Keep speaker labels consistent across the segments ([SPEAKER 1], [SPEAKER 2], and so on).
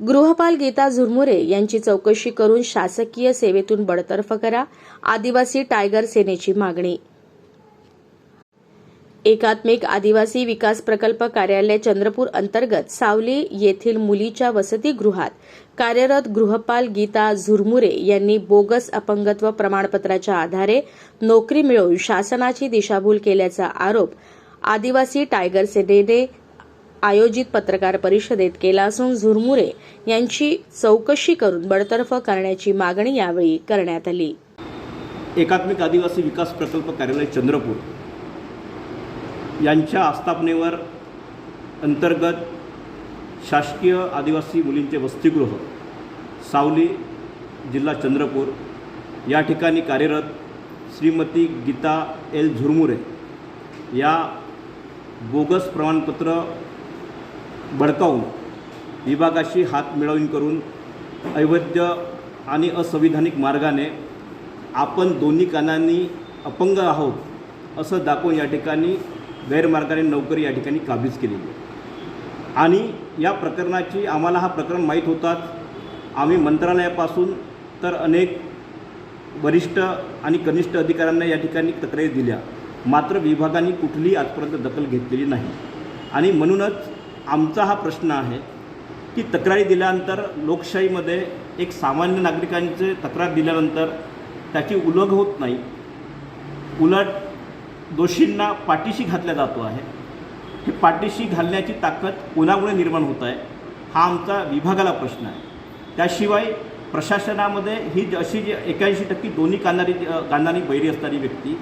[SPEAKER 1] गृहपाल गीता झुरमुरे यांची चौकशी करून शासकीय सेवेतून बडतर्फ करा. आदिवासी टायगर सेनेची मागणी. एकात्मिक आदिवासी विकास प्रकल्प कार्यालय चंद्रपूर अंतर्गत सावली येथील मुलीच्या वसतिगृहात कार्यरत गृहपाल गीता झुरमुरे यांनी बोगस अपंगत्व प्रमाणपत्राच्या आधारे नोकरी मिळवून शासनाची दिशाभूल केल्याचा आरोप आदिवासी टायगर सेनेने आयोजित पत्रकार परिषदेत केला असून झुरमुरे यांची चौकशी करून बडतर्फ करण्याची मागणी यावेळी करण्यात आली.
[SPEAKER 2] एकात्मिक आदिवासी विकास प्रकल्प कार्यालय चंद्रपूर यांच्या आस्थापनेवर अंतर्गत शासकीय आदिवासी मुलींचे वसतिगृह सावली जिल्हा चंद्रपूर या ठिकाणी कार्यरत श्रीमती गीता एल झुरमुरे या बोगस प्रमाणपत्र बळकावून विभागाशी हात मिळवून करून अवैध आणि असंविधानिक मार्गाने आपण दोन्ही कानांनी अपंग आहोत असं दाखवून या ठिकाणी गैरमार्गाने नोकरी या ठिकाणी काबीज केलेली आहे. आणि या प्रकरणाची आम्हाला हा प्रकरण माहीत होताच. आम्ही मंत्रालयापासून तर अनेक वरिष्ठ आणि कनिष्ठ अधिकाऱ्यांना या ठिकाणी तक्रारी दिल्या. मात्र विभागाने कुठलीही आजपर्यंत दखल घेतलेली नाही. आणि म्हणूनच आमचा हा प्रश्न आहे की तक्रारी दिल्यानंतर लोकशाहीमध्ये एक सामान्य नागरिकांचे तक्रार दिल्यानंतर त्याची उलग होत नाही. उलट दोषींना पाठीशी घातल्या जातो आहे. हे पाठीशी घालण्याची ताकद कोणामुळे निर्माण होत आहे हा आमचा विभागाला प्रश्न आहे. त्याशिवाय प्रशासनामध्ये ही जी- अशी जी एक्याऐंशी टक्के दोन्ही कानारी कानारी बैरी असणारी व्यक्ती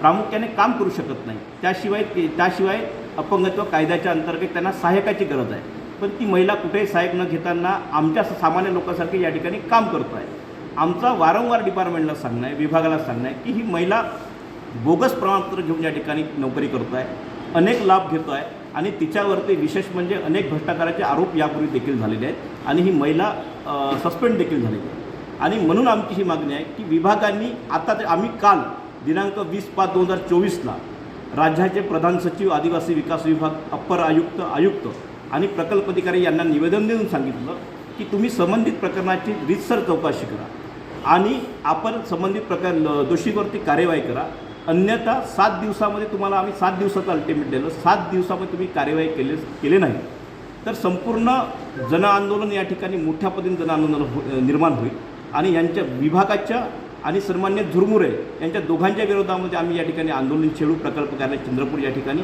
[SPEAKER 2] प्रामुख्याने काम करू शकत नाही. त्याशिवाय ते- त्याशिवाय अपंगत्व कायद्याच्या अंतर्गत त्यांना सहाय्यकाची गरज आहे. पण ती महिला कुठेही सहाय्यक न घेताना आमच्या सामान्य लोकांसारखे या ठिकाणी काम करतो आहे आमचा वारंवार डिपार्टमेंटला सांगणं आहे विभागाला सांगणं आहे की ही महिला बोगस प्रमाणपत्र घेऊन या ठिकाणी नोकरी करतो आहे अनेक लाभ घेतो आहे आणि तिच्यावरती विशेष म्हणजे अनेक भ्रष्टाचाराचे आरोप यापूर्वी देखील झालेले आहेत आणि ही महिला सस्पेंड देखील झालेली आहे. आणि म्हणून आमची ही मागणी आहे की विभागांनी आता ते आम्ही काल दिनांक वीस पाच दोन हजार चोवीसला राज्याचे प्रधान सचिव आदिवासी विकास विभाग अप्पर आयुक्त आयुक्त आणि प्रकल्प अधिकारी यांना निवेदन देऊन सांगितलं की तुम्ही संबंधित प्रकरणाची रीतसर चौकशी करा आणि आपण संबंधित प्रकार ल- दोषीवरती कार्यवाही करा. अन्यथा सात दिवसामध्ये तुम्हाला आम्ही सात दिवसाचं अल्टिमेट दिलं. सात दिवसामध्ये तुम्ही कार्यवाही केले केले नाही. तर संपूर्ण जनआंदोलन या ठिकाणी मोठ्या पद्धतीने जनआंदोलन हो निर्माण होईल आणि यांच्या विभागाच्या आणि सन्मान्य झुरमुरे यांच्या दोघांच्या विरोधामध्ये आम्ही या ठिकाणी आंदोलन छेडू प्रकल्प कार्यालय चंद्रपूर या ठिकाणी